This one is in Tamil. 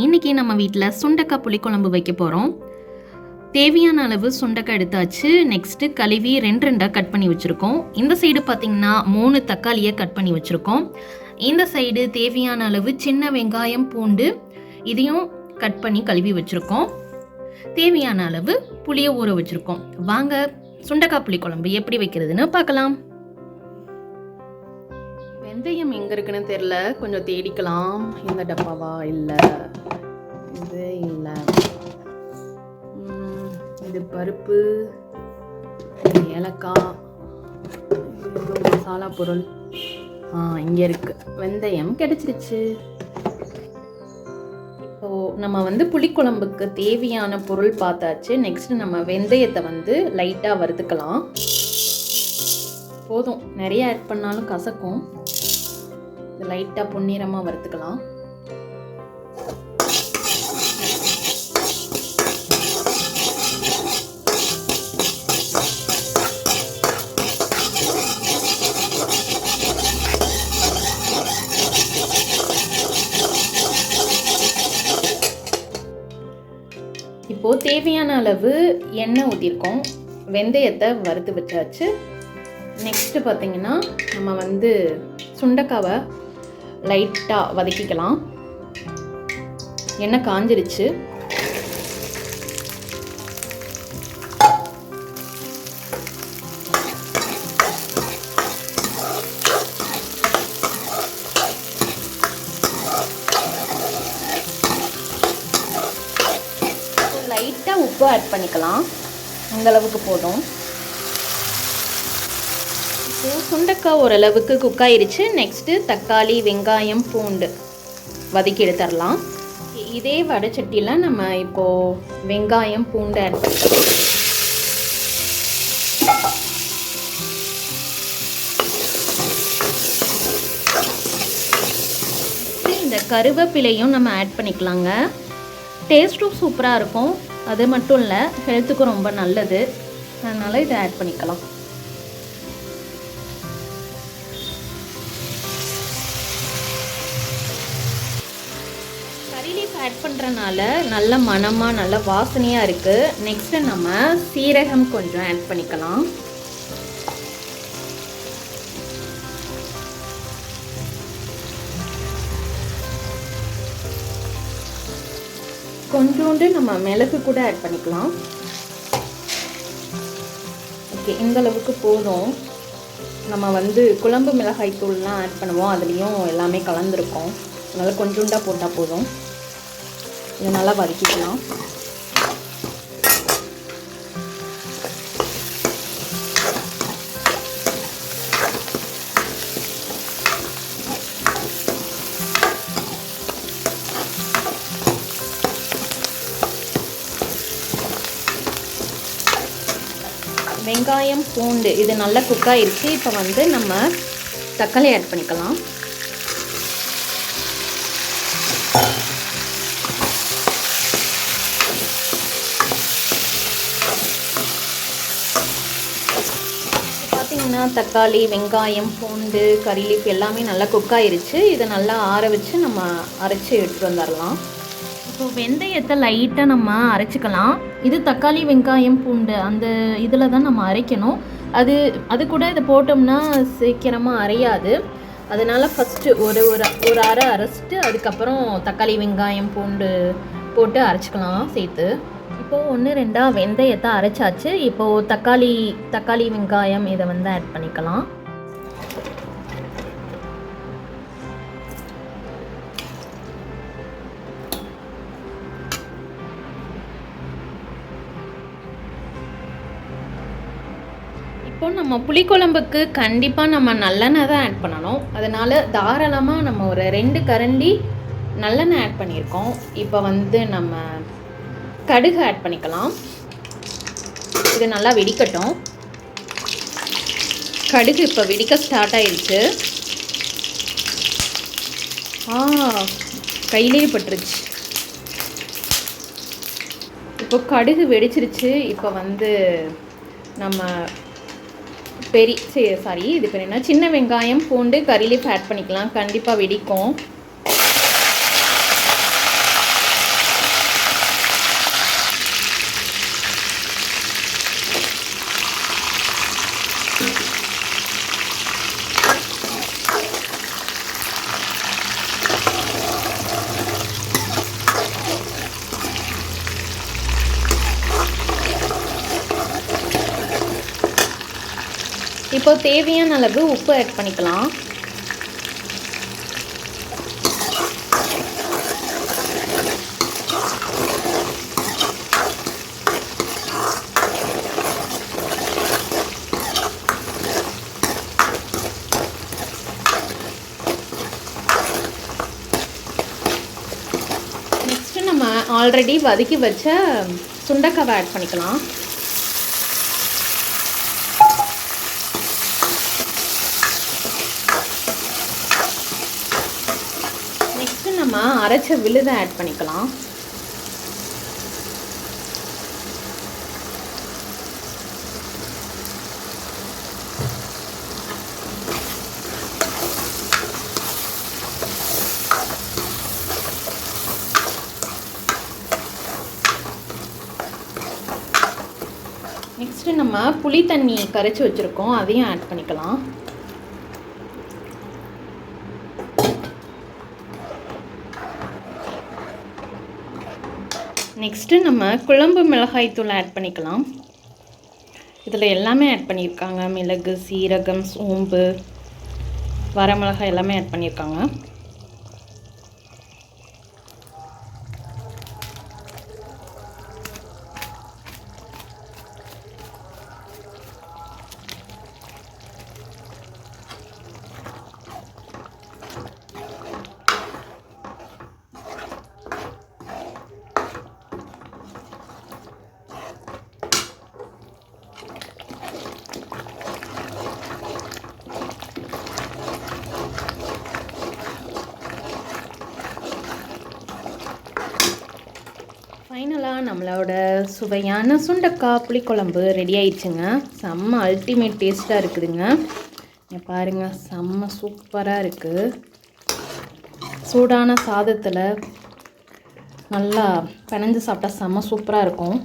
இன்னைக்கு நம்ம வீட்டில் சுண்டக்காய் புளிக்குழம்பு வைக்க போகிறோம் தேவையான அளவு சுண்டக்காய் எடுத்தாச்சு. நெக்ஸ்ட்டு கழுவி ரெண்டு ரெண்டாக கட் பண்ணி வச்சுருக்கோம். இந்த சைடு பார்த்தீங்கன்னா மூணு தக்காளியை கட் பண்ணி வச்சுருக்கோம். இந்த சைடு தேவையான அளவு சின்ன வெங்காயம் பூண்டு இதையும் கட் பண்ணி கழுவி வச்சுருக்கோம். தேவையான அளவு புளியை ஊற வச்சுருக்கோம். வாங்க சுண்டக்காய் புளிக்குழம்பு எப்படி வைக்கிறதுன்னு பார்க்கலாம். வெந்தயம் எங்கே இருக்குன்னு தெரில கொஞ்சம் தேடிக்கலாம். இந்த டப்பாவா? இல்லை. இது இல்லை. இது பருப்பு. இது ஏலக்காய். மசாலா பொருள். ஆ இங்கே இருக்கு. வெந்தயம் கிடச்சிருச்சு. ஸோ நம்ம வந்து புளிக்குழம்புக்கு தேவையான பொருள் பார்த்தாச்சு. நெக்ஸ்ட் நம்ம வெந்தயத்தை வந்து லைட்டாக வறுத்துக்கலாம். போதும். நிறைய ஆட் பண்ணாலும் கசக்கும். இது லைட்டாக பொன்னிறமாக வறுத்துக்கலாம். இப்போது தேவையான அளவு எண்ணெய் ஊற்றிருக்கோம் வெந்தயத்தை வறுத்து வச்சாச்சு நெக்ஸ்ட்டு பார்த்தீங்கன்னா நம்ம வந்து சுண்டக்காவை லைட்டாக வதக்கிக்கலாம். எண்ணெய் காஞ்சிருச்சு. லைட்டாக உப்பு ஆட் பண்ணிக்கலாம். அந்தளவுக்கு போதும். ஸோ சுண்டக்காய் ஓரளவுக்கு குக் ஆயிடுச்சு நெக்ஸ்ட்டு தக்காளி வெங்காயம் பூண்டு வதக்கி எடுத்துடலாம். இதே வடைச்சட்டியில் நம்ம இப்போது வெங்காயம் பூண்டு ஆட் இந்த கருவேப்பிலையும் நம்ம ஆட் பண்ணிக்கலாங்க. டேஸ்ட்டும் சூப்பராக இருக்கும். அது மட்டும் இல்லை ஹெல்த்துக்கும் ரொம்ப நல்லது. அதனால் இதை ஆட் பண்ணிக்கலாம். ஆட் பண்ணுறனால நல்ல மணமாக நல்ல வாசனையாக இருக்குது நெக்ஸ்ட்டு நம்ம சீரகம் கொஞ்சம் ஆட் பண்ணிக்கலாம். கொஞ்சோண்டு நம்ம மிளகு கூட ஆட் பண்ணிக்கலாம். ஓகே இந்த அளவுக்கு போதும். நம்ம வந்து குழம்பு மிளகாய் தூள்லாம் ஆட் பண்ணுவோம். அதுலேயும் எல்லாமே கலந்துருக்கும். அதனால் கொஞ்சோண்டாக போட்டால் போதும். இதை நல்லா வதக்கிக்கலாம். வெங்காயம் பூண்டு இது நல்லா குக் ஆயிருச்சு இப்போ வந்து நம்ம தக்காளி ஆட் பண்ணிக்கலாம். பார்த்தீங்கன்னா தக்காளி வெங்காயம் பூண்டு கறி லீஃப் எல்லாமே நல்லா குக் ஆயிருச்சு. இதை நல்லா ஆற வச்சு நம்ம அரைச்சி எடுத்துகிட்டு வந்துடலாம் இப்போ வெந்தயத்தை லைட்டாக நம்ம அரைச்சிக்கலாம். இது தக்காளி வெங்காயம் பூண்டு அந்த இதில் தான் நம்ம அரைக்கணும். அது அது கூட இதை போட்டோம்னா சீக்கிரமாக அரையாது. அதனால் ஃபஸ்ட்டு ஒரு ஒரு ஒரு அரை அரைச்சிட்டு அதுக்கப்புறம் தக்காளி வெங்காயம் பூண்டு போட்டு அரைச்சிக்கலாம் சேர்த்து. இப்போது ஒன்று ரெண்டாக வெந்தயத்தை அரைச்சாச்சு. இப்போது தக்காளி தக்காளி வெங்காயம் இதை வந்து ஆட் பண்ணிக்கலாம். இப்போ நம்ம புளிக்குழம்புக்கு கண்டிப்பாக நம்ம நல்லெண்ணெய் தான் ஆட் பண்ணணும். அதனால் தாராளமாக நம்ம ஒரு ரெண்டு கரண்டி நல்லெண்ணெய் ஆட் பண்ணியிருக்கோம். இப்போ வந்து நம்ம கடுகு ஆட் பண்ணிக்கலாம். இது நல்லா வெடிக்கட்டும். கடுகு இப்போ வெடிக்க ஸ்டார்ட் ஆயிடுச்சு ஆ கையிலே பட்டுருச்சு. இப்போ கடுகு வெடிச்சிருச்சு. இப்போ வந்து நம்ம பெரிய சரி சாரி இது பேர் என்ன? சின்ன வெங்காயம் பூண்டு கறிலீஃப் ஆட் பண்ணிக்கலாம். கண்டிப்பாக வெடிக்கும். இப்போ தேவையான அளவு உப்பு ஆட் பண்ணிக்கலாம். நெக்ஸ்ட்டு நம்ம ஆல்ரெடி வதக்கி வச்ச சுண்டக்காவை ஆட் பண்ணிக்கலாம் நெக்ஸ்ட்டு நம்ம அரைச்ச விழுதை ஆட் பண்ணிக்கலாம். நெக்ஸ்ட்டு நம்ம புளி தண்ணி கரைச்சி வச்சுருக்கோம். அதையும் ஆட் பண்ணிக்கலாம். நெக்ஸ்ட்டு நம்ம குழம்பு மிளகாய் தூள் ஆட் பண்ணிக்கலாம். இதில் எல்லாமே ஆட் பண்ணியிருக்காங்க. மிளகு சீரகம் சோம்பு வரமிளகாய் எல்லாமே ஆட் பண்ணியிருக்காங்க. நம்மளோட சுவையான சுண்டக்காய் புளிக்குழம்பு ரெடி ஆயிடுச்சுங்க. செம்ம அல்டிமேட் டேஸ்ட்டாக இருக்குதுங்க. இங்க பாருங்கள் செம்ம சூப்பராக இருக்குது சூடான சாதத்தில் நல்லா பிணைஞ்சு சாப்பிட்டா செம்ம சூப்பராக இருக்கும்.